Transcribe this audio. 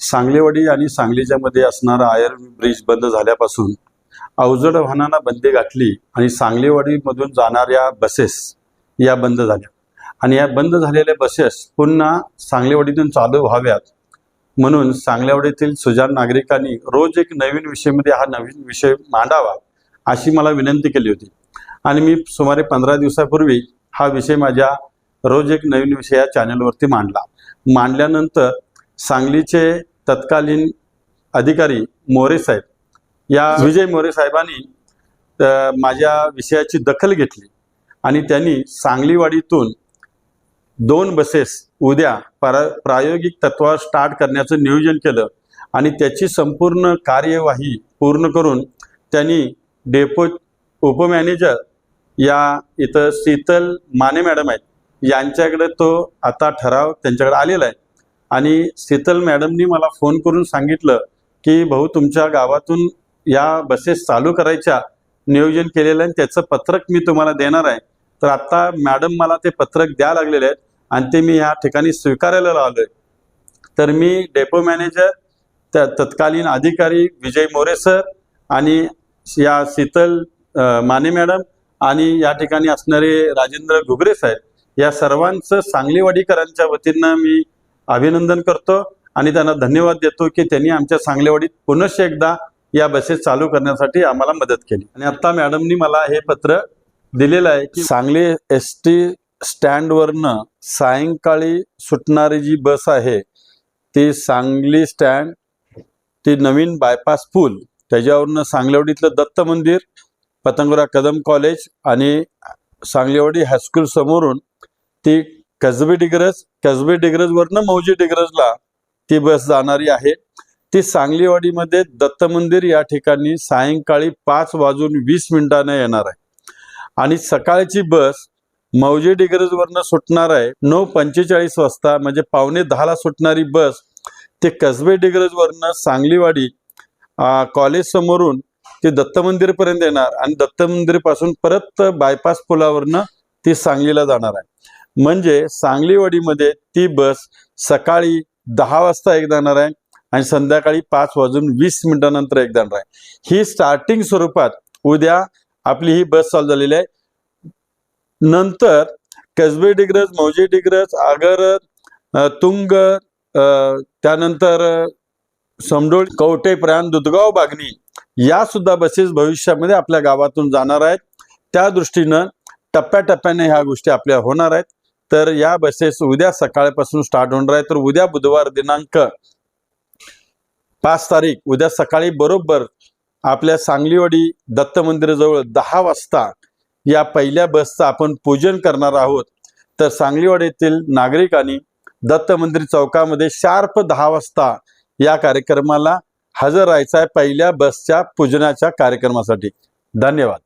सांगलीवाडी आणि सांगलीच्या मध्ये असणारा आयर ब्रिज बंद झाल्यापासून अवजड वाहनांना बंदी घातली आणि सांगलीवाडीमधून जाणाऱ्या बसेस या बंद झाल्या. आणि या बंद झालेल्या बसेस पुन्हा सांगलीवाडीतून चालू व्हाव्यात. म्हणून सांगलीवाडीतील सुजाण नागरिकांनी रोज एक नवीन विषयमध्ये हा नवीन विषय मांडावा अशी मला विनंती केली होती. आणि मी सुमारे पंधरा दिवसापूर्वी हा विषय माझ्या रोज एक नवीन विषय या चॅनलवरती मांडला. मांडल्यानंतर सांगलीचे तत्कालीन अधिकारी मोरे साहेब. या विजय मोरे साहेबांनी माझ्या विषयाची दखल घेतली आणि त्यांनी सांगलीवाडीतून दोन बसेस उद्या प्रा प्रायोगिक तत्वावर स्टार्ट करण्याचं नियोजन केलं आणि त्याची संपूर्ण कार्यवाही पूर्ण करून त्यांनी डेपो उपमॅनेजर या इथं शीतल माने मॅडम आहेत यांच्याकडे तो आता ठराव त्यांच्याकडे आलेला आहे. आणि शीतल मॅडमनी मला फोन करून सांगितलं की भाऊ तुमच्या गावातून या बसेस चालू करायच्या नियोजन केलेलं आहे आणि त्याचं पत्रक मी तुम्हाला देणार आहे. तर आत्ता मॅडम मला ते पत्रक द्या लागलेले आहेत आणि ते मी या ठिकाणी स्वीकारायला आलोय. तर मी डेपो मॅनेजर त्या तत्कालीन अधिकारी विजय मोरे सर आणि या शीतल माने मॅडम आणि या ठिकाणी असणारे राजेंद्र घुगरे साहेब या सर्वांचं सांगलीवाडीकरांच्या वतीनं मी अभिनंदन करतो आणि त्यांना धन्यवाद देतो की त्यांनी आमच्या सांगलीवाडीत पुनश्च एकदा या बसेस चालू करण्यासाठी आम्हाला मदत केली. आणि आता मॅडमनी मला हे पत्र दिलेलं आहे की सांगली एस टी स्टँडवरनं सायंकाळी सुटणारी जी बस आहे ती सांगली स्टँड ती नवीन बायपास पूल त्याच्यावरनं सांगलीवाडीतलं दत्त मंदिर पतंगुरा कदम कॉलेज आणि सांगलीवाडी हायस्कूल समोरून ती कसबे डिग्रज कसबे डिग्रजवरनं मौजी डिग्रजला ती बस जाणारी आहे. ती सांगलीवाडीमध्ये दत्त मंदिर या ठिकाणी सायंकाळी पाच वाजून वीस मिनिटानं येणार आहे. आणि सकाळची बस मौजे डिग्रजवरनं सुटणार आहे. नऊ पंचेचाळीस वाजता म्हणजे पावणे दहाला सुटणारी बस ते कसबे डिग्रजवरनं सांगलीवाडी कॉलेज समोरून ते दत्त मंदिरपर्यंत येणार. आणि दत्त मंदिरपासून परत बायपास पुलावरनं ती सांगलीला जाणार आहे. म्हणजे सांगलीवाडीमध्ये ती बस सकाळी दहा वाजता एक जाणार आहे आणि संध्याकाळी पाच वाजून वीस मिनिटानंतर एक जाणार आहे. ही स्टार्टिंग स्वरूपात उद्या आपली ही बस चालू झालेली आहे. नंतर कसबे डिग्रज मौजे डिग्रज आगर तुंग अ, त्यानंतर समडोळ कवटे प्रयाण दुधगाव बागणी या सुद्धा बसेस भविष्यामध्ये आपल्या गावातून जाणार आहेत. त्या दृष्टीनं टप्प्याटप्प्याने ह्या गोष्टी आपल्या होणार आहेत. तर या बसेस उद्या सकाळपासून स्टार्ट होणार आहे तर उद्या बुधवार दिनांक पाच तारीख उद्या सकाळी बरोबर आपल्या सांगलीवाडी दत्त मंदिराजवळ दहा वाजता या पहिल्या बसचं आपण पूजन करणार आहोत. तर सांगलीवाडीतील नागरिकांनी दत्त मंदिर चौकामध्ये शार्प दहा वाजता या कार्यक्रमाला हजर राहायचा आहे पहिल्या बसच्या पूजनाच्या कार्यक्रमासाठी. धन्यवाद.